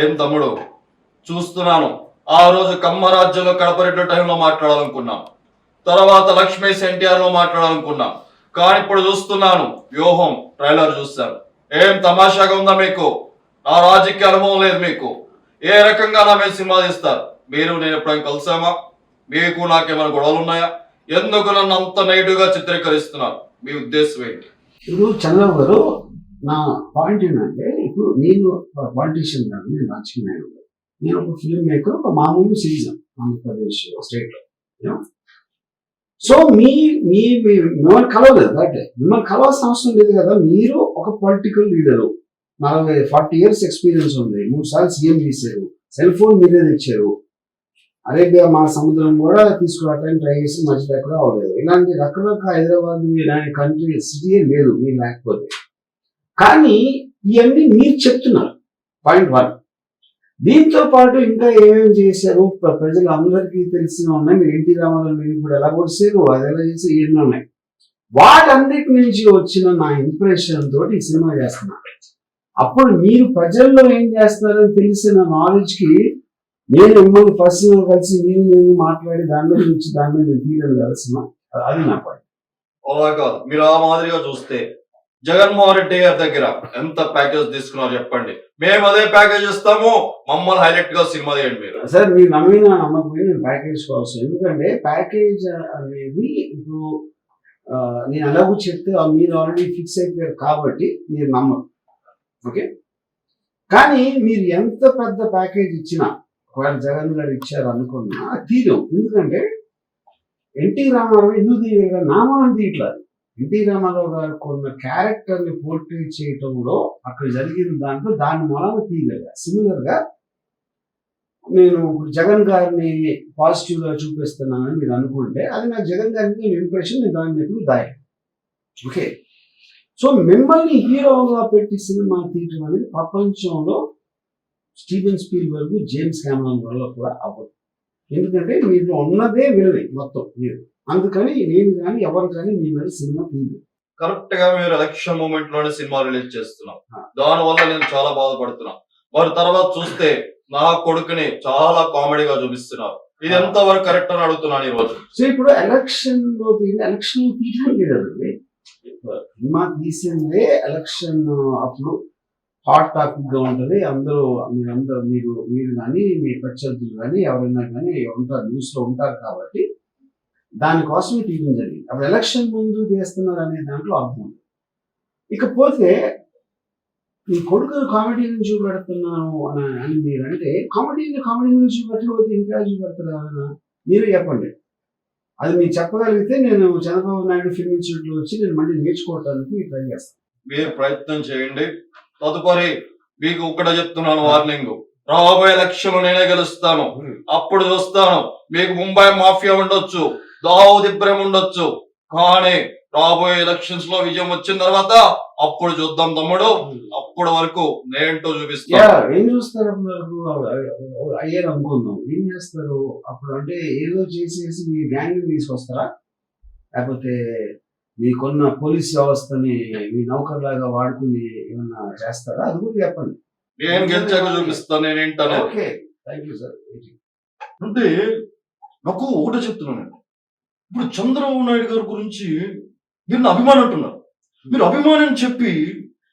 ఏం తమ్ముడు? చూస్తున్నాను. ఆ రోజు కమ్మరాజ్యంలో కడపరెడ్డి టైంలో మాట్లాడాలనుకున్నాం. తర్వాత లక్ష్మీస్ ఎన్టీఆర్లో మాట్లాడాలనుకున్నాం. కానీ ఇప్పుడు చూస్తున్నాను. వ్యూహం ట్రైలర్ చూస్తాను ఏం తమాషాగా ఉందా మీకు? నా రాజకీయ అనుభవం లేదు మీకు. ఏ రకంగా నా మీద సినిమా తీస్తారు? మీరు నేను ఎప్పుడైనా కలిసామా? మీకు నాకేమైనా గొడవలు ఉన్నాయా ఎందుకు నన్ను అంత నైటుగా చిత్రీకరిస్తున్నారు? మీ ఉద్దేశం ఏంటి? ఇప్పుడు చంద్రబాబు గారు నా పాయింట్ ఏంటంటే ఇప్పుడు నేను పాలిటీషియన్ కాదు నేను రాజకీయ నాయకుడు నేను ఒక ఫిల్మ్ మేకర్ ఒక మామూలు సిటిజన్ ఆంధ్రప్రదేశ్ స్టేట్లో సో మీ మీ మిమ్మల్ని కలవలేదు బట్ మిమ్మల్ని కలవాల్సిన అవసరం లేదు కదా మీరు ఒక పొలిటికల్ లీడరు నలభై ఫార్టీ ఇయర్స్ ఎక్స్పీరియన్స్ ఉంది. మూడు సార్లు సీఎం చేశారు సెల్ ఫోన్ మీరే తెచ్చారు. అరేబియా మా సముద్రం కూడా తీసుకురావడానికి ట్రై చేసి మధ్యలో ఎక్కడ అవ్వలేదు. ఇలాంటి రకరకాల హైదరాబాద్ ఇలాంటి కంట్రీ సిటీ లేదు మీరు లేకపోతే. కానీ ఇవన్నీ మీరు చెప్తున్నారు. పాయింట్ వన్ దీంతో పాటు ఇంకా ఏమేమి చేశారు? ప్రజలు అందరికీ తెలిసిన ఉన్నాయి. మీరు ఎన్టీ రామారావు మీరు ఇప్పుడు ఎలా కొడిసారు అది ఎలా చేసి ఎన్ని ఉన్నాయి. వాటన్నిటి నుంచి వచ్చిన నా ఇంప్రెషన్ తోటి ఈ సినిమా చేస్తున్నా. అప్పుడు మీరు ప్రజల్లో ఏం చేస్తున్నారని తెలిసిన నాలెడ్జ్కి నేను మిమ్మల్ని పర్సనల్ కలిసి నేను నేను మాట్లాడి దాని గురించి నుంచి దాని మీద తీయలేదు కదా సినిమా. అది నా పాయింట్ కాదు oh మీరు ఆ మాదిరిగా చూస్తే జగన్మోహన్ రెడ్డి గారి దగ్గర ఎంత ప్యాకేజ్ తీసుకున్నారు చెప్పండి. మేము అదే ప్యాకేజ్ ఇస్తాము. మమ్మల్ని హైలైట్గా సినిమా చేయండి మీరు. సార్ మీరు నమ్మిన నమ్మకమే నేను ప్యాకేజ్ కోసం ఎందుకంటే ప్యాకేజ్ అనేది ఇప్పుడు నేను అలాగూ చెప్తే మీరు ఆల్రెడీ ఫిక్స్ అయిపోయారు కాబట్టి మీరు నమ్మరు. ఓకే? కానీ మీరు ఎంత పెద్ద ప్యాకేజ్ ఇచ్చినా ఒకవేళ జగన్ గారు ఇచ్చారు అనుకున్నా తీరం ఎందుకంటే ఎన్టీ రామారావు ఎందుకు తీయగా నామాన్ని తీయట్లేదు. ఎన్టీ రామారావు గారు కొన్న క్యారెక్టర్ని పోర్ట్రేట్ చేయటంలో అక్కడ జరిగిన దాంట్లో దాని మూలాన తీయగలిగా. సిమిలర్గా నేను ఇప్పుడు జగన్ గారిని పాజిటివ్గా చూపిస్తున్నానని మీరు అనుకుంటే అది నా జగన్ గారికి ఇంప్రెషన్ నేను దాన్ని చెప్పి దాయ ఓకే సో మిమ్మల్ని హీరోగా పెట్టి సినిమా తీయటం అనేది ప్రపంచంలో స్టీవెన్ స్పీల్ వరకు జేమ్స్ క్యామరాన్ వల్ల కూడా అవ్వదు. ఎందుకంటే మీరు ఉన్నదే వినది మొత్తం మీరు. అందుకని నేను కానీ ఎవరు కానీ మీ మీద సినిమా తీయదు కరెక్ట్గా మీరు ఎలక్షన్ మూమెంట్లోనే సినిమా రిలీజ్ చేస్తున్నాం. దాని వల్ల నేను చాలా బాధపడుతున్నా. మరి తర్వాత చూస్తే నా కొడుకుని చాలా కామెడీగా చూపిస్తున్నారు. ఇది ఎంత వరకు కరెక్ట్ అని అడుగుతున్నాను ఈ రోజు. సో ఇప్పుడు ఎలక్షన్లో ఎలక్షన్ తీయడం లేదండి సినిమా తీసిందే ఎలక్షన్ అప్పుడు హాట్ టాపిక్గా ఉంటది. అందరూ మీరందరూ మీరు మీరు కానీ మీ ప్రత్యర్థులు కానీ ఎవరైనా కానీ ఉంటారు న్యూస్లో ఉంటారు కాబట్టి దానికోసమే తీయడం జరిగింది. అప్పుడు ఎలక్షన్ ముందు చేస్తున్నారు అనే దాంట్లో అర్థం ఉంది. ఇకపోతే మీ కొడుకు కామెడీ నుంచి చూపెడుతున్నాను అని అని మీరు అంటే కామెడీని కామెడీ నుంచి చూపెట్టకపోతే ఇంకా చూపెడతారా మీరు చెప్పండి. అది మీరు చెప్పగలిగితే నేను చంద్రబాబు నాయుడు ఫిల్మ్ ఇన్స్టిట్యూట్లో వచ్చి నేను మళ్ళీ నేర్చుకోవడానికి ట్రై చేస్తాను. మీరు ప్రయత్నం చేయండి. తదుపరి మీకు ఇక్కడ చెప్తున్నాను వార్నింగ్. రాబోయే ఎలక్షన్ నేనే గెలుస్తాను. అప్పుడు చూస్తాను. మీకు ముంబై మాఫియా ఉండొచ్చు. దావుద్ ఇబ్రహీం ఉండొచ్చు. కానీ రాబోయే ఎలక్షన్స్లో విజయం వచ్చిన తర్వాత అప్పుడు చూద్దాం తమ్ముడు. అప్పుడు వరకు నేంటో చూపిస్తాను. ఏం చూస్తారు అయ్యారు అనుకుందాం ఏం చేస్తారు అప్పుడు? అంటే ఏదో చేసేసి మీ గ్యాంగ్ తీసుకొస్తారా? లేకపోతే మీకున్న పోలీస్ వ్యవస్థని మీ నౌకర్లాగా వాడుకుని ఏమన్నా చేస్తారా? అది కూడా చెప్పండి. నేను గెలిచాక చూపిస్తాను నేనేంటనేది ఓకే. థ్యాంక్ యూ సార్ అంటే నాకు ఒకటే చెప్తున్నాను ఇప్పుడు చంద్రబాబు నాయుడు గారి గురించి మీరు అభిమానం అంటున్నారు. మీరు అభిమానం అని చెప్పి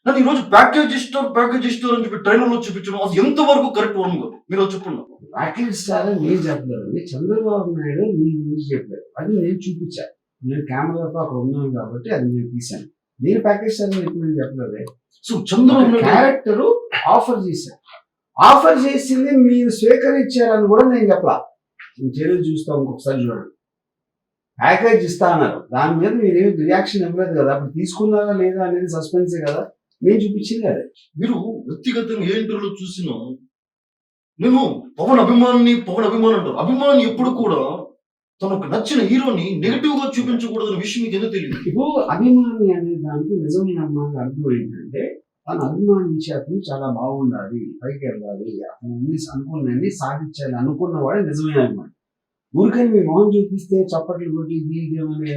నన్ను ఈరోజు ప్యాకేజ్ ఇస్తారు ప్యాకేజ్ ఇస్తారు అని చెప్పి ట్రైలర్లో చూపించడం అది ఎంతవరకు కరెక్ట్ వరం గారు మీరు చెప్పండి. రాకేష్ స్టార్ అని నేను చెప్పలేదు చంద్రబాబు నాయుడు మీ గురించి చెప్పారు. అది నేను చూపించాను నేను కెమెరాతో అక్కడ ఉన్నాను కాబట్టి అది నేను తీశాను. నేను ప్యాకేజ్ అని ఎప్పుడు నేను చెప్పలేదు. So Chandrababu Naidu character offer చేశారు ఆఫర్ చేసింది మీరు స్వీకరించారని కూడా నేను చెప్పలా. మీ చర్యలు చూస్తా ఇంకొకసారి చూడండి. ప్యాకేజ్ ఇస్తా అన్నారు. దాని మీద మీరు ఏమి రియాక్షన్ ఇవ్వలేదు కదా. అప్పుడు తీసుకున్నారా లేదా అనేది సస్పెన్సే కదా. నేను చూపించింది అదే. మీరు వ్యక్తిగతంగా ఏ ఇంటర్వ్యూలో చూసినా నేను పవన్ అభిమాని పవన్ అభిమాని అంటారు. అభిమాని ఎప్పుడు కూడా తనకు నచ్చిన హీరోని నెగిటివ్గా చూపించకూడదు విషయం మీకు ఎందుకు తెలియదు? ఇప్పుడు అభిమాని అనే దానికి నిజమైన అభిమాని అర్థం ఏంటంటే తను అభిమానించే అతను చాలా బాగుండాలి పైకి వెళ్ళాలి అతను అన్ని సాధించాలి సాధించాలి అనుకున్నవాడే నిజమైన అభిమాని ఊరికని మీ మొహం చూపిస్తే చప్పట్లు కొట్టి గీయమనే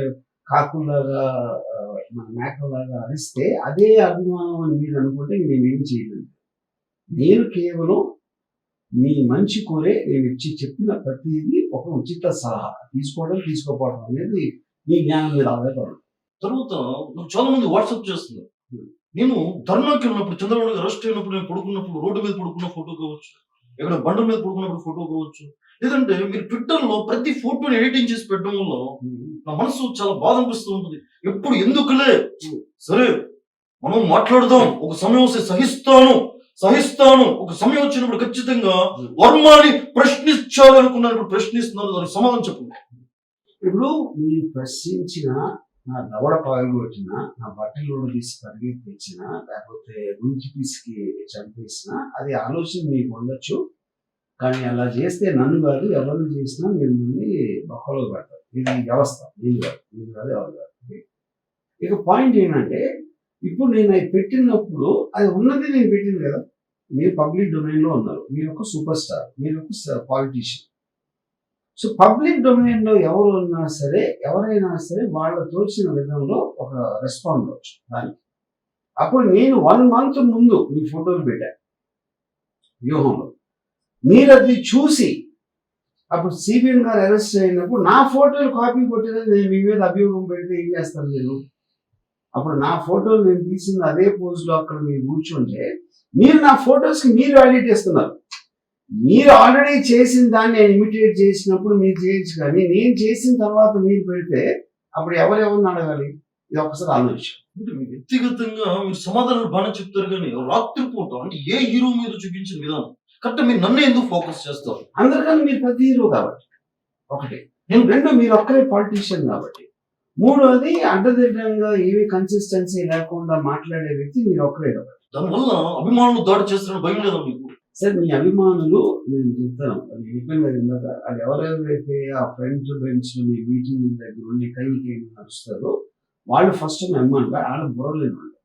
కాకులాగా మన మేకలాగా అరిస్తే అదే అభిమానం అని మీరు అనుకుంటే నేనేం చేయలేదు నేను కేవలం మీ మంచి కోరే నేను ఇచ్చి చెప్పిన ప్రతిదీ ఒక ఉచిత సలహా. తీసుకోవడం తీసుకోపోవడం అనేది మీ జ్ఞానం మీద ఆధారపడదు. తర్వాత నాకు చాలా మంది వాట్సాప్ చేస్తున్నారు. నేను ధర్నాకి వెళ్ళినప్పుడు చంద్రబాబు అరెస్ట్ అయినప్పుడు నేను పడుకున్నప్పుడు రోడ్డు మీద పడుకున్న ఫోటో కావచ్చు ఎక్కడ బండ మీద పడుకున్నప్పుడు ఫోటో కావచ్చు లేదంటే మీరు ట్విట్టర్లో ప్రతి ఫోటోని ఎడిటింగ్ చేసి పెట్టడం వల్ల నా మనసు చాలా బాధ అనిపిస్తూ ఉంటుంది. ఎప్పుడు ఎందుకులే? సరే మనం మాట్లాడదాం. ఒక సమయం వస్తే సహిస్తాను. సహిస్తాను. ఒక సమయం వచ్చినప్పుడు ఖచ్చితంగా వర్మాని ప్రశ్నించాలి అనుకున్నాను ఇప్పుడు ప్రశ్నిస్తున్నాను దానికి సమాధానం చెప్పండి. ఇప్పుడు మీరు ప్రశ్నించిన నా దవడ పగలగొట్టిన నా బట్టలు తీసి పరిగెత్తించిన లేకపోతే గుంజి పిసికి చంపేసిన అది ఆలోచన మీకు ఉండొచ్చు. కానీ అలా చేస్తే నన్ను కాదు ఎవరిని చేసినా మిమ్మల్ని బొక్కలో పెడతారు. ఇది వ్యవస్థ. నేను కాదు. నేను కాదు ఎవరు కాదు. ఇక పాయింట్ ఏంటంటే ఇప్పుడు నేను అది పెట్టినప్పుడు అది ఉన్నది నేను పెట్టింది కదా. మీరు పబ్లిక్ డొమైన్లో ఉన్నారు. మీరు ఒక సూపర్ స్టార్ మీరు ఒక పాలిటీషియన్ సో పబ్లిక్ డొమైన్లో ఎవరు ఉన్నా సరే ఎవరైనా సరే వాళ్ళ తోచిన విధంలో ఒక రెస్పాండ్ అవ్వచ్చు దానికి. అప్పుడు నేను వన్ మంత్ ముందు మీ ఫోటోలు పెట్టాను వ్యూహంలో. మీరు అది చూసి అప్పుడు సిబిఎన్ గారు అరెస్ట్ అయినప్పుడు నా ఫోటోలు కాపీ కొట్టేది నేను మీ మీద అభియోగం పెడితే ఏం చేస్తాను నేను? అప్పుడు నా ఫోటోలు నేను తీసిన అదే పోజ్లో అక్కడ మీరు కూర్చుంటే మీరు నా ఫొటోస్కి మీరు వాల్యూట్ ఇస్తున్నారు మీరు ఆల్రెడీ చేసిన దాన్ని నేను ఇమిటేట్ చేసినప్పుడు మీరు చేయొచ్చు కానీ నేను చేసిన తర్వాత మీరు పెడితే అప్పుడు ఎవరెవరిని అడగాలి? ఇది ఒకసారి ఆలోచించు అంటే వ్యక్తిగతంగా మీరు సమాధానాలు బాగానే చెప్తారు కానీ రాత్రిపూట అంటే ఏ హీరో మీద చూపించిన విధానం. కరెక్ట్ మీరు నన్ను ఎందుకు ఫోకస్ చేస్తారు? అందరికన్నా మీరు ప్రతి హీరో కాబట్టి. ఒకటి. నేను రెండు మీరు ఒక్కరే పాలిటీషియన్ కాబట్టి. మూడోది అడ్డదిడ్డంగా ఏవి కన్సిస్టెన్సీ లేకుండా మాట్లాడే వ్యక్తి మీరు ఒక్కరే కాబట్టి దానివల్ల అభిమానులు దాడి చేస్తారని భయం లేదా మీకు? సార్ మీ అభిమానులు నేను చెప్తాను. అది అయిపోయింది ఇందాక అది ఎవరెవరైతే ఆ ఫ్రంట్ బెంచ్ మీ మీటింగ్ దగ్గర ఉండి కైకి నడుస్తారో వాళ్ళు ఫస్ట్ మీ అమ్మాయి వాళ్ళ బుర్రలేని వాళ్ళు.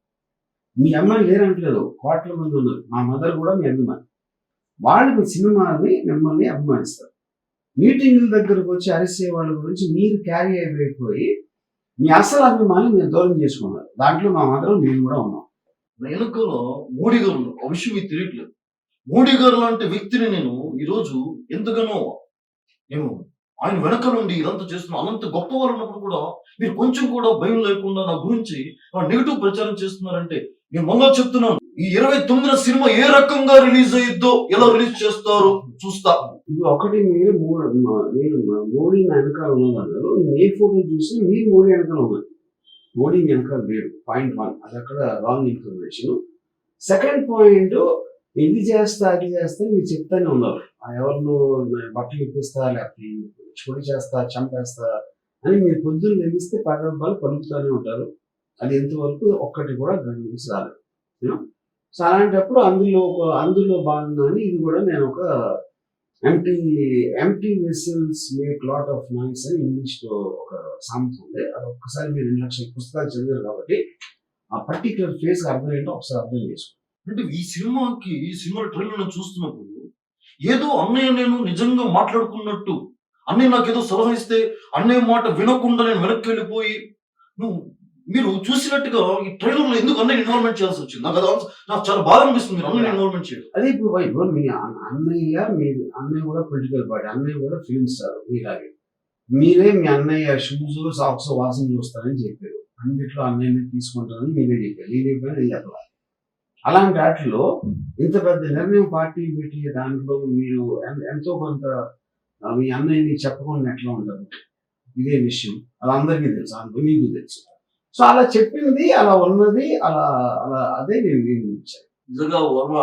మీ అమ్మాయి లేరంటలేదు కోట్ల మంది ఉన్నారు. మా మదర్ కూడా మీ అభిమాని. వాళ్ళు మీ సినిమాని మిమ్మల్ని అభిమానిస్తారు. మీటింగుల దగ్గరకు వచ్చి అరిసే వాళ్ళ గురించి మీరు క్యారీ అయిపోయి మీ అసలు అభిమాని మీరు దూరం చేసుకున్నారు. దాంట్లో మా మాత్రం నేను కూడా ఉన్నాం. వెనుకలో మోడీ గారు ఉన్నారు. మీకు తెలియట్లేదు మోడీ గారు లాంటి వ్యక్తిని నేను ఈరోజు ఎంతగానో నేను ఆయన వెనక నుండి ఇదంతా చేస్తున్నా అనంత గొప్ప వాళ్ళు ఉన్నప్పుడు కూడా మీరు కొంచెం కూడా భయం లేకుండా నా గురించి నెగిటివ్ ప్రచారం చేస్తున్నారంటే నేను మొన్న చెప్తున్నాను. ఈ ఇరవై తొమ్మిదిన సినిమా ఏ రకంగా రిలీజ్ అయ్యిద్దో ఎలా రిలీజ్ చేస్తారు చూస్తా. ఇప్పుడు ఒకటి మీరు మీరు మోడీ వెనకాల ఉన్నవాళ్ళు ఏ ఫోటో చూస్తే మీరు మోడీ వెనకాల ఉన్నారు. మోడీ వెనకాల లేడు పాయింట్ వన్. అది అక్కడ రాంగ్ ఇన్ఫర్మేషన్ సెకండ్ పాయింట్ ఇది చేస్తా అది చేస్తా మీరు చెప్తానే ఉన్నారు. ఆ బట్టలు ఇప్పిస్తా లేకపోతే చోటు చేస్తా చంపేస్తా అని మీరు పొద్దున్న లెగిస్తే పదబ్బాలు పలుకుతూనే ఉంటారు. అది ఎంతవరకు ఒక్కటి కూడా దాని నుంచి రాలేదు సో అలాంటప్పుడు అందులో ఒక- అందులో భాగంగానే ఇది కూడా నేను ఒక empty empty vessels make lot of noise అని ఇంగ్లీష్లో ఒక సామెత ఉంది. అది ఒక్కసారి మీరు రెండు లక్షల పుస్తకాలు చదివారు కాబట్టి ఆ పర్టికులర్ ఫేస్ అర్థం ఏంటో ఒకసారి అర్థం చేసుకోండి. అంటే ఈ సినిమాకి ఈ సినిమా ట్రైలర్ చూస్తున్నప్పుడు ఏదో అన్నయ్య నేను నిజంగా మాట్లాడుకున్నట్టు అన్నయ్య నాకు ఏదో సలహా ఇస్తే అన్నయ్య మాట వినకుండా నేను వెనక్కి వెళ్ళిపోయి నువ్వు మీరు చూసినట్టుగా ఈ ట్రైలర్లో ఎందుకు అన్నయ్య ఇన్వాల్వ్మెంట్ చేయాల్సి వచ్చింది? నాకు అది నాకు చాలా బాధ అనిపిస్తుంది మీరు అన్నయ్య ఇన్వాల్వ్మెంట్ చేయడం. అదే ఇప్పుడు ఇప్పుడు మీ అన్నయ్య మీ అన్నయ్య కూడా పొలిటికల్ పార్టీ అన్నయ్య కూడా ఫిల్మ్ స్టార్ మీలాగే. మీరే మీ అన్నయ్య షూస్ సాక్స్ వాసన చూస్తారని చెప్పారు. అన్నిట్లో అన్నయ్యని తీసుకుంటారని మీరే చెప్పారు. నేను చెప్పాను నేను చెప్పాలి. అలాంటి వాటిలో ఇంత పెద్ద నిర్ణయం పార్టీ పెట్టి దాంట్లో మీరు ఎంతో కొంత మీ అన్నయ్యని చెప్పకుండా ఎట్లా ఉంటారు ఇదే విషయం. అది అందరికీ తెలుసు అందులో మీకు తెలుసు. సో అలా చెప్పింది అలా ఉన్నది అలా అలా అదే నేను నిజంగా వర్మ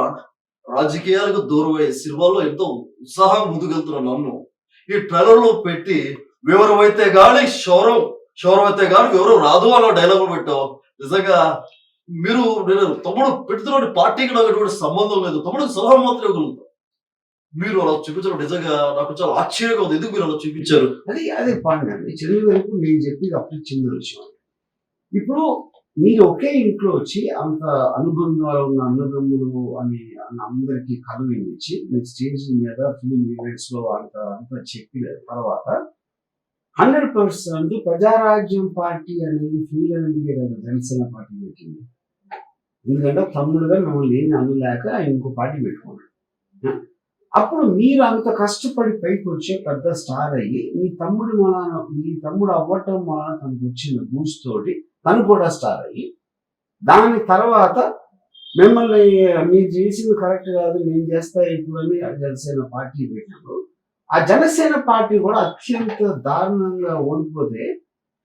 రాజకీయాలకు దూరం అయ్యే సినిమాలో ఎంతో ఉత్సాహం ముందుకెళ్తున్న నన్ను. ఈ ట్రైలర్లో పెట్టి వివరం అయితే గాని శౌరం శౌరం అయితే గాని వివరం రాదు అన్న డైలాగ్ పెట్టావు. నిజంగా మీరు నేను తమ్ముడు పెడుతున్న పార్టీకి నాకు ఎటువంటి సంబంధం లేదు. తమ్ముడు సలహా మాత్రమే ఇవ్వగలుగుతా. మీరు అలా చూపించడం నిజంగా నాకు చాలా ఆశ్చర్యంగా ఉంది. ఎందుకు మీరు అలా చూపించారు? అది అదే చిన్న వైపు నేను చెప్పేది అప్పుడు చిన్న విషయం. ఇప్పుడు మీరు ఒకే ఇంట్లో వచ్చి అంత అనుబంధాలు ఉన్న అన్నదమ్ములు అని అన్న అందరికీ కథ వినిపించి మీరు స్టేజ్ మీద ఫిలిం ఈవెంట్స్లో అంత అంత చెప్పిన తర్వాత హండ్రెడ్ పర్సెంట్ ప్రజారాజ్యం పార్టీ అనేది ఫీల్ అనేది జనసేన పార్టీ పెట్టింది. ఎందుకంటే తమ్ముడుగా మిమ్మల్ని ఏమి అనలేక ఇంకో పార్టీ పెట్టుకున్నాడు. అప్పుడు మీరు అంత కష్టపడి పైకి వచ్చే పెద్ద స్టార్ అయ్యి మీ తమ్ముడు మన మీ తమ్ముడు అవ్వటం వలన తనకు వచ్చిన బూస్ట్ తోటి తను కూడా స్టార్ అయ్యి దాని తర్వాత మిమ్మల్ని మీరు చేసింది కరెక్ట్ కాదు నేను చేస్తా ఇప్పుడు అని ఆ జనసేన పార్టీ పెట్టినప్పుడు ఆ జనసేన పార్టీ కూడా అత్యంత దారుణంగా ఓడిపోతే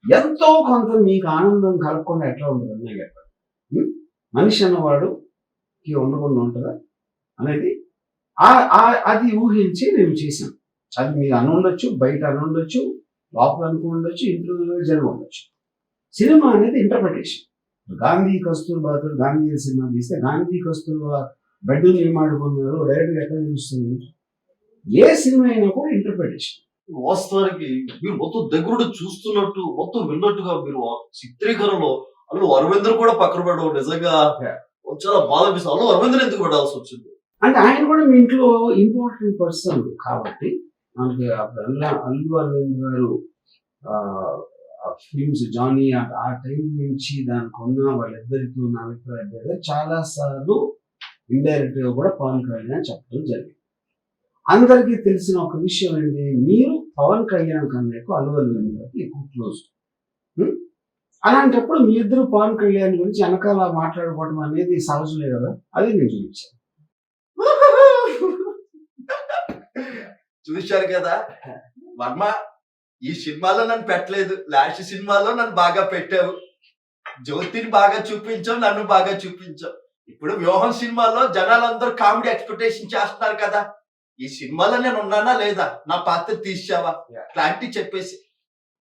ఎంతో కొంత మీకు ఆనందం కలగకుండా ఎట్లా ఉంటుంది అన్నీ చెప్పండి మనిషి అన్నవాడుకి ఉండకుండా ఉంటుందా? అనేది అది ఊహించి మేము చేసాం అది మీరు అని ఉండొచ్చు బయట అని ఉండొచ్చు లోపల అనుకుని ఉండొచ్చు ఇంట్లో జరిగి ఉండొచ్చు. సినిమా అనేది ఇంటర్ప్రిటేషన్ గాంధీ కస్తూర్బాతో గాంధీ సినిమా తీస్తే గాంధీ కస్తూర్బా బెడ్డు ఏమాడుకున్నారు డైరెక్ట్గా ఎట్లా తెలుస్తుంది? ఏ సినిమా అయినా కూడా ఇంటర్ప్రిటేషన్ వాస్తవానికి మీరు మొత్తం దగ్గరుండి చూస్తున్నట్టు మొత్తం విన్నట్టుగా మీరు చిత్రీకరణలో అల్లు అరవిందర్ కూడా పక్కన పెట్టడం నిజంగా. చాలా బాధ అనిపిస్తుంది. అల్లు అరవిందర్ ఎందుకు పెట్టాల్సి వచ్చింది? అంటే ఆయన కూడా మీ ఇంట్లో ఇంపార్టెంట్ పర్సన్ కాబట్టి మనకి అల్లా అల్లు అరవింద్ గారు ఫిల్మ్స్ జానీ ఆ- ఆ టైం నుంచి దానికి ఉన్న వాళ్ళిద్దరికి ఉన్న అభిప్రాయం మీద చాలా సార్లు ఇండైరెక్ట్గా కూడా పవన్ కళ్యాణ్ చెప్పడం జరిగింది. అందరికీ తెలిసిన ఒక విషయం ఏంటి? మీరు పవన్ కళ్యాణ్ కన్నా ఎక్కువ అల్లు అరవింద్ గారికి ఎక్కువ క్లోజ్ అలాంటప్పుడు మీ ఇద్దరు పవన్ కళ్యాణ్ గురించి వెనకాల మాట్లాడుకోవడం అనేది సహజమే కదా? అది నేను చూపించాను. చూశారు కదా? వర్మ ఈ సినిమాలో నన్ను పెట్టలేదు. లాస్ట్ సినిమాలో నన్ను బాగా పెట్టావు. జ్యోతిని బాగా చూపించావు నన్ను బాగా చూపించావు. ఇప్పుడు వ్యూహం సినిమాలో జనాలందరూ కామెడీ ఎక్స్పెక్టేషన్ చేస్తున్నారు కదా? ఈ సినిమాలో నేను ఉన్నానా లేదా? నా పాత్ర తీసావా. క్లారిటీ చెప్పేసి.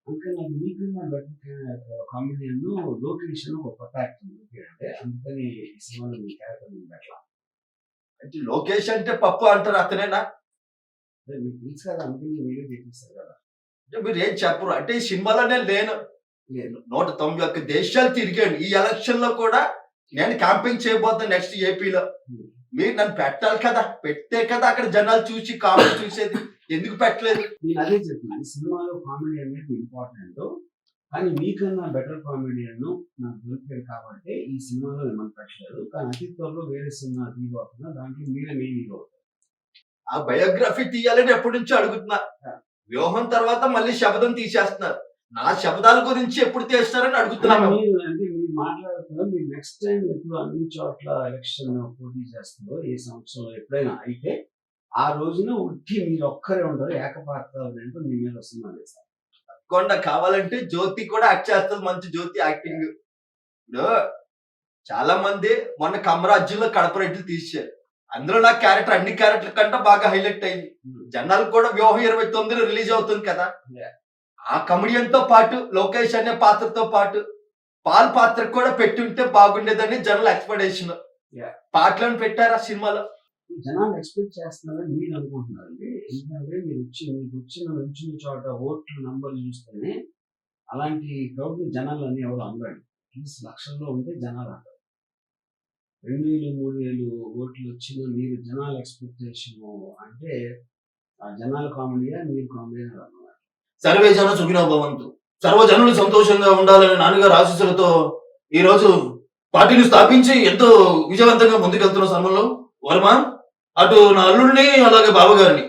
లోకేష్ అని ఒక కొత్త యాక్టర్ అంటే అందుకని ఈ సినిమాలో మీ క్యారెక్టర్ మీకు అట్లా. అంటే లోకేష్ అంటే పప్పు అంటారు అతనేనా? మీకు తెలుసు కదా అందుకని వీడియో చేపిస్తారు కదా. అంటే మీరు ఏం చెప్పరు. అంటే ఈ సినిమాలో నేను లేను. లేదు. నూట తొంభై ఒక్క దేశాలు తిరిగాను. ఈ ఎలక్షన్లో కూడా నేను క్యాంపింగ్ చేయబోతాను నెక్స్ట్ ఏపీలో. మీరు నన్ను పెట్టాలి కదా. పెడితే కదా అక్కడ జనాలు చూసి కామెంట్ చూసేది. ఎందుకు పెట్టలేదు? నేను అదే చెప్తున్నాను ఈ సినిమాలో కామెడీ అనేది ఇంపార్టెంట్. కానీ మీకన్నా బెటర్ కామెడియన్ నాకు దొరికారు కాబట్టి ఈ సినిమాలో మిమ్మల్ని పెట్టలేదు. కానీ అతి త్వరలో వేరే సినిమా తీయబోతున్నా. దాంట్లో మీరే మెయిన్ హీరో ఆ బయోగ్రఫీ తీయాలని ఎప్పటి నుంచో అడుగుతున్నా. వ్యూహం తర్వాత మళ్ళీ శబ్దం తీసేస్తున్నారు. నా శబ్దాల గురించి ఎప్పుడు తీస్తారని అడుగుతున్నాను మీరు అంటే మీరు మాట్లాడుతున్నారు మీరు నెక్స్ట్ టైం ఎప్పుడు అన్ని చోట్ల ఎలక్షన్ పోటీ చేస్తుందో ఏ సంవత్సరంలో ఎప్పుడైనా అయితే ఆ రోజున ఉట్టి మీరు ఒక్కరే ఉంటారు ఏకపాత్ర రెండు మీ మీద వస్తున్నారు సార్ కొండ కావాలంటే జ్యోతి కూడా యాక్ట్ చేస్తుంది మంచి జ్యోతి యాక్టింగ్ చాలా మంది మొన్న కమరాజ్యంలో కడప రెడ్లు తీశారు. అందులో నా క్యారెక్టర్ అన్ని క్యారెక్టర్ కంటే బాగా హైలైట్ అయింది. జనాలకు కూడా వ్యూహం ఇరవై తొమ్మిదిలో రిలీజ్ అవుతుంది కదా. ఆ కమెడియన్తో పాటు లోకేష్ అనే పాత్రతో పాటు పాల్ పాత్ర కూడా పెట్టుంటే బాగుండేదని జనాల ఎక్స్పెక్టేషన్. పాటలను పెట్టారు ఆ సినిమాలో? జనాలు ఎక్స్పెక్ట్ చేస్తున్నారని మీరు అనుకుంటున్నారండి. ఎందుకంటే మీరు వచ్చి మీకు వచ్చిన వచ్చిన చోట ఓట్ల నంబర్ చూస్తేనే అలాంటి క్రౌడ్ జనాలు అని ఎవరు అనరండి. అట్లీస్ట్ లక్షల్లో ఉంటే జనాలు అంటారు. రెండు వేలు మూడు వేలు ఓట్లు వచ్చిన మీరు జనాల ఎక్స్పెక్టేషన్ అంటే ఆ జనాల కామెడీయా మీరు కామెడీ అన్నమాట సర్వే జన సుఖినో భవంతు. సర్వజనులు సంతోషంగా ఉండాలని నాన్నగారు ఆశీస్సులతో ఈ రోజు పార్టీని స్థాపించి ఎంతో విజయవంతంగా ముందుకెళ్తున్న సమయంలో వర్మ అటు నా అల్లుడిని అలాగే బావగారిని.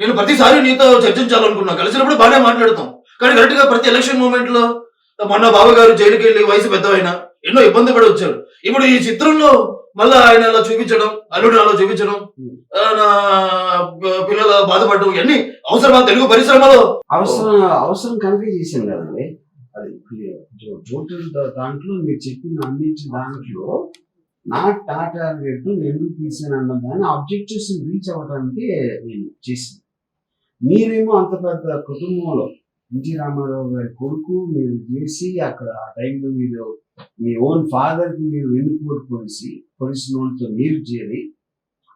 నేను ప్రతిసారి నీతో చర్చించాలనుకున్నా. కలిసినప్పుడు బాగానే మాట్లాడతాం. కానీ కరెక్ట్గా ప్రతి ఎలక్షన్ మూమెంట్లో మొన్న బావగారు జైలుకి వెళ్ళి వయసు పెద్దవైనా ఎన్నో ఇబ్బంది పడి వచ్చారు ఇప్పుడు ఈ చిత్రంలో మళ్ళా ఆయన అలా చూపించడం అల్లుడు అలా చూపించడం పిల్లల బాధపడడం ఇవన్నీ అవసరమా? తెలుగు పరిశ్రమలో? అవసరం అవసరం కనుక చేశాను కదండి. దా- దాంట్లో మీరు చెప్పిన అన్నింటి దాంట్లో నా టార్గెట్ నేను ఎందుకు తీసాను అన్న దాన్ని ఆబ్జెక్టివ్స్ రీచ్ అవ్వడానికి నేను చేసింది మీరేమో అంత పెద్ద కుటుంబంలో ఎన్టీ రామారావు గారి కొడుకు మీరు చేసి అక్కడ ఆ టైంలో మీరు మీ ఓన్ ఫాదర్కి మీరు వెన్నుపోటు పొడిసి పొడిసిన వాళ్ళతో మీరు చేరి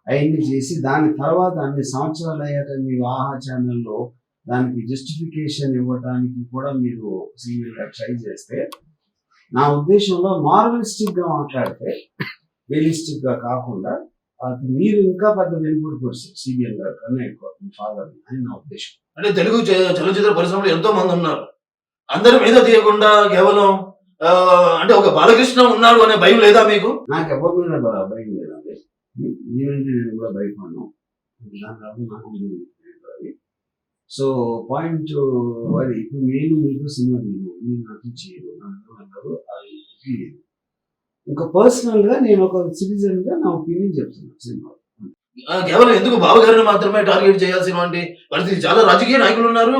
అవన్నీ చేసి దాని తర్వాత అన్ని సంవత్సరాలు అయ్యాక మీరు ఆహా ఛానల్లో దానికి జస్టిఫికేషన్ ఇవ్వడానికి కూడా మీరు సీనియర్గా ట్రై చేస్తే నా ఉద్దేశంలో మార్వలిస్టిక్గా మాట్లాడితే రియలిస్టిక్గా కాకుండా అది మీరు ఇంకా పెద్ద వెలుగుడు పరిస్థితి సిబిఎన్ గారు కన్నా ఎక్కువ మీ ఫాదర్ అని నా ఉద్దేశం. అంటే తెలుగు చలనచిత్ర పరిశ్రమలో ఎంతో మంది ఉన్నారు. అందరి మీద తీయకుండా కేవలం అంటే ఒక బాలకృష్ణ ఉన్నాడు అనే భయం లేదా మీకు? నాకు ఎవరి మీద భయం లేదండి నేనంటే నేను కూడా భయపడను. దాని తర్వాత నాకు సో పాయింట్ అది ఇప్పుడు నేను మీకు సినిమా తీయను. మీరు నాకు చేయరు నాకు అన్నారు అది ఇంకా పర్సనల్గా నేను ఒక సిటిజన్గా నా ఒపీనియన్ చెప్తున్నాను సినిమా కేవలం ఎందుకు బావగారిని మాత్రమే టార్గెట్ చేయాల్సినటువంటి పరిస్థితి? చాలా రాజకీయ నాయకులు ఉన్నారు.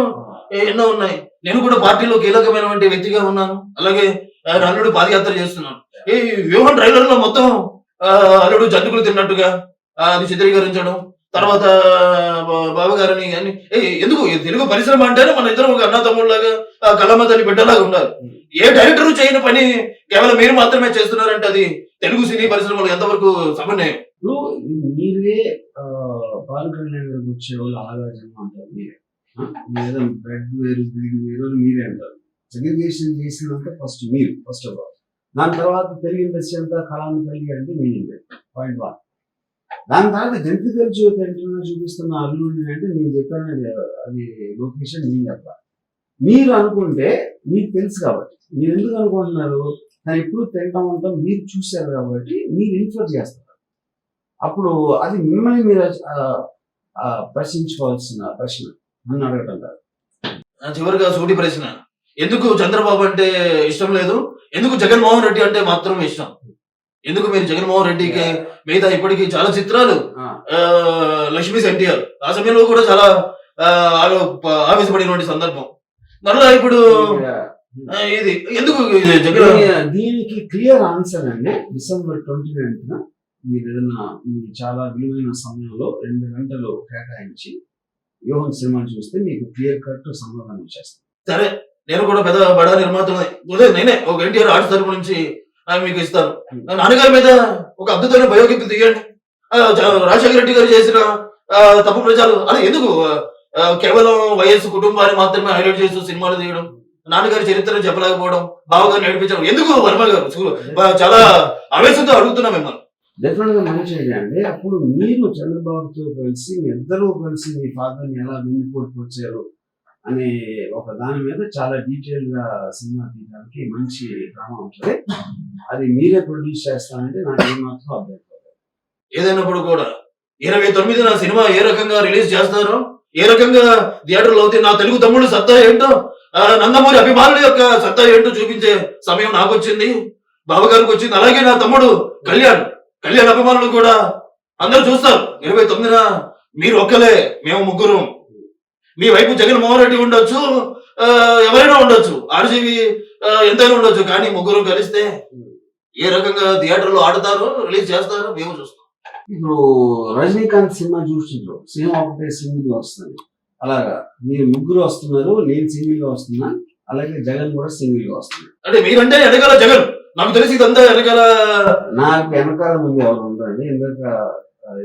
ఎన్నో ఉన్నాయి. నేను కూడా పార్టీలో కీలకమైనటువంటి వ్యక్తిగా ఉన్నాను. అలాగే అల్లుడు పాదయాత్ర చేస్తున్నాను. ఈ వ్యూహం ట్రైలర్లో మొత్తం ఆ, అల్లుడు జంతుకులు తిన్నట్టుగా అది చిత్రీకరించడం తర్వాత బావగారిని కానీ ఎందుకు? తెలుగు పరిశ్రమ అంటేనే మన ఇద్దరం ఒక అన్న తమ్ముళ్ళలాగా కలమ్మ తల్లి బిడ్డలాగా ఉండాలి. ఏ డైరెక్టర్ చేయని పని కేవలం మీరు మాత్రమే చేస్తున్నారంటే అది తెలుగు సినీ పరిశ్రమలో ఎంతవరకు సమన్వయం? ఇప్పుడు మీరే ఆ, పవన్ కళ్యాణ్ గారికి వచ్చే వాళ్ళు ఆలోచన అంటారు మీరే. ఆ? బ్రెడ్ వేరు బ్రీడ్ వేరు అని మీరే అంటారు. సెగ్రిగేషన్ చేసినంత ఫస్ట్ మీరు ఫస్ట్ ఆఫ్ ఆల్. దాని తర్వాత తెలుగు ఇండస్ట్రీ అంతా కళాన్ని కలిగి అంటే మీనింగ్. Point one. దాని తర్వాత జంతికల్ జ్యోతి ఎంట్రీలో చూపిస్తున్న అల్లుడిని అంటే నేను చెప్పాను అది లొకేషన్ మీ చెప్పాలి. మీరు అనుకుంటే మీకు తెలుసు కాబట్టి మీరు ఎందుకు అనుకుంటున్నారు? తను ఎప్పుడు తింటాం ఉంటాం మీరు చూశారు కాబట్టి మీరు ఇన్ఫర్ చేస్తారు. అప్పుడు అది మిమ్మల్ని మీరు ప్రశ్నించుకోవాల్సిన ప్రశ్న నన్ను అడగటం కాదు. చివరిగా సూటి ప్రశ్న. ఎందుకు చంద్రబాబు అంటే ఇష్టం లేదు? ఎందుకు జగన్మోహన్ రెడ్డి అంటే మాత్రం ఇష్టం? ఎందుకు మీరు జగన్మోహన్ రెడ్డికి మిగతా ఇప్పటికీ చాలా చిత్రాలు ఆ, ఆ, లక్ష్మీ ఎన్టీఆర్ ఆ సమయంలో కూడా చాలా ఆవేశపడినటువంటి సందర్భం. మరలా ఇప్పుడు ఇది. ఎందుకు జగన్ దీని- దీనికి క్లియర్ ఆన్సర్ అండి డిసెంబర్ ట్వంటీ నైన్త్ మీరు ఏదైనా చాలా విలువైన సమయంలో రెండు గంటలు కేటాయించి యోహన్ సినిమా చూస్తే మీకు క్లియర్ కట్ సమాధానం వచ్చేస్తుంది. సరే నేను కూడా పెద్ద బడా నిర్మాతనే. ఉదయం నేనే ఒక ఎన్టీఆర్ ఆర్ట్స్ తరపు నుంచి మీకు ఇస్తాను. నాన్నగారి మీద ఒక అద్భుతమైన బయోపిక్ తీయండి. రాజశేఖర రెడ్డి గారు చేసిన తప్పు ప్రచారం అది ఎందుకు? కేవలం వయస్సు కుటుంబాన్ని మాత్రమే హైలైట్ చేస్తూ సినిమాలు తీయడం నాన్నగారి చరిత్రను చెప్పలేకపోవడం బావగారిని నడిపించడం. ఎందుకు వర్మ గారు? చాలా ఆవేశంతో అడుగుతున్నా మిమ్మల్ని. డెఫినెట్గా మంచి ఐడియా అండి. అప్పుడు మీరు చంద్రబాబుతో కలిసి మీ ఇద్దరూ కలిసి మీ ఫాదర్ని ఎలా వెన్నుపోటుకొచ్చారు అనే ఒక దాని మీద చాలా డీటెయిల్గా సినిమా తీయడానికి మంచి డ్రామా ఉంటుంది. అది మీరే ప్రొడ్యూస్ చేస్తానంటే నాకు ఏమాత్రం అభ్యంతరం ఏదైనప్పుడు కూడా ఇరవై తొమ్మిది నా సినిమా ఏ రకంగా రిలీజ్ చేస్తారో ఏ రకంగా థియేటర్లో అవుతాయి నా తెలుగు తమ్ముడు సత్తా ఏంటో నందమూరి అభిమానుల యొక్క సత్తా ఏంటో చూపించే సమయం నాకు వచ్చింది బావగారికి వచ్చింది అలాగే నా తమ్ముడు కళ్యాణ్. కళ్యాణ్ అభిమానులు కూడా అందరూ చూస్తారు. ఇరవై తొమ్మిదిన మీరు ఒక్కలే మేము ముగ్గురు. మీ వైపు జగన్మోహన్ రెడ్డి ఉండొచ్చు ఎవరైనా ఉండొచ్చు. ఆర్జీవి ఎంతైనా ఉండొచ్చు. కానీ ముగ్గురు కలిస్తే ఏ రకంగా థియేటర్లో ఆడతారో రిలీజ్ చేస్తారో మేము చూస్తాం. ఇప్పుడు రజనీకాంత్ సినిమా చూసిండ్రు. సినిమా ఒకటే సింగిల్గా వస్తుంది. అలాగా మీరు ముగ్గురు వస్తున్నారు నేను సింగిల్గా వస్తున్నా అలాగే జగన్ కూడా సింగిల్గా వస్తున్నాడు అంటే మీరంటే వెనకాల జగన్? నాకు తెలిసి ఇదంతా వెనకాల నాకు వెనకాల ముందు ఎవరు ఉండరండి. ఇందాక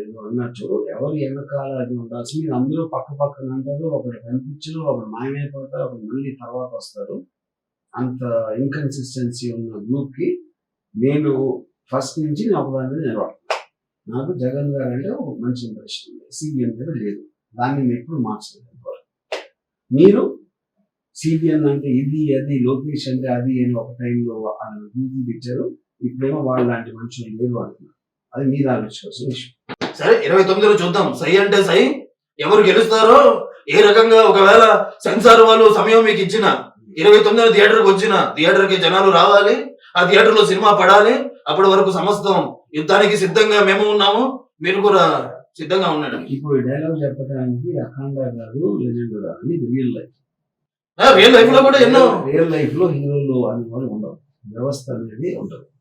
ఏదో అన్నట్టు ఎవరు వెనకాల అది ఉండాల్సి మీరు అందరూ పక్క పక్కన అంటారు ఒకటి కనిపించరు ఒకటి మాయమైపోతారు ఒకటి మళ్ళీ తర్వాత వస్తారు. అంత ఇన్కన్సిస్టెన్సీ ఉన్న గ్రూప్కి నేను ఫస్ట్ నుంచి నేను ఒకదాని మీద నిలబడుతున్నాను. నాకు జగన్ గారు అంటే ఒక మంచి ఇంప్రెషన్ ఉంది. సిబిఎన్ మీద లేదు. దాన్ని నేను ఎప్పుడు మార్చలేదు. మీరు సిబిఎన్ అంటే ఇది అది లోకేష్ అంటే అది అని ఒక టైంలో గ్రూప్ ఇచ్చారు ఇప్పుడేమో వాళ్ళ లాంటి మనుషులు లేరు అంటున్నారు. అది మీరు ఆలోచించాల్సిన విషయం. సరే ఇరవై తొమ్మిదిలో చూద్దాం. సై అంటే సై ఎవరు గెలుస్తారో ఏ రకంగా ఒకవేళ సెన్సార్ వాళ్ళు సమయం మీకు ఇచ్చిన ఇరవై తొమ్మిదిన థియేటర్కి వచ్చిన థియేటర్కి జనాలు రావాలి ఆ థియేటర్లో సినిమా పడాలి అప్పటి వరకు సమస్తం యుద్ధానికి సిద్ధంగా మేము ఉన్నాము మీరు కూడా సిద్ధంగా ఉండండి. ఇప్పుడు డైలాగ్ చెప్పడానికి అఖండ కాదు లెజెండ్ అని రియల్ లైఫ్. రియల్ లైఫ్లో కూడా ఎన్నో. రియల్ లైఫ్లో హీరోలు అనేవాళ్ళు ఉండవు. వ్యవస్థ అనేది ఉండదు.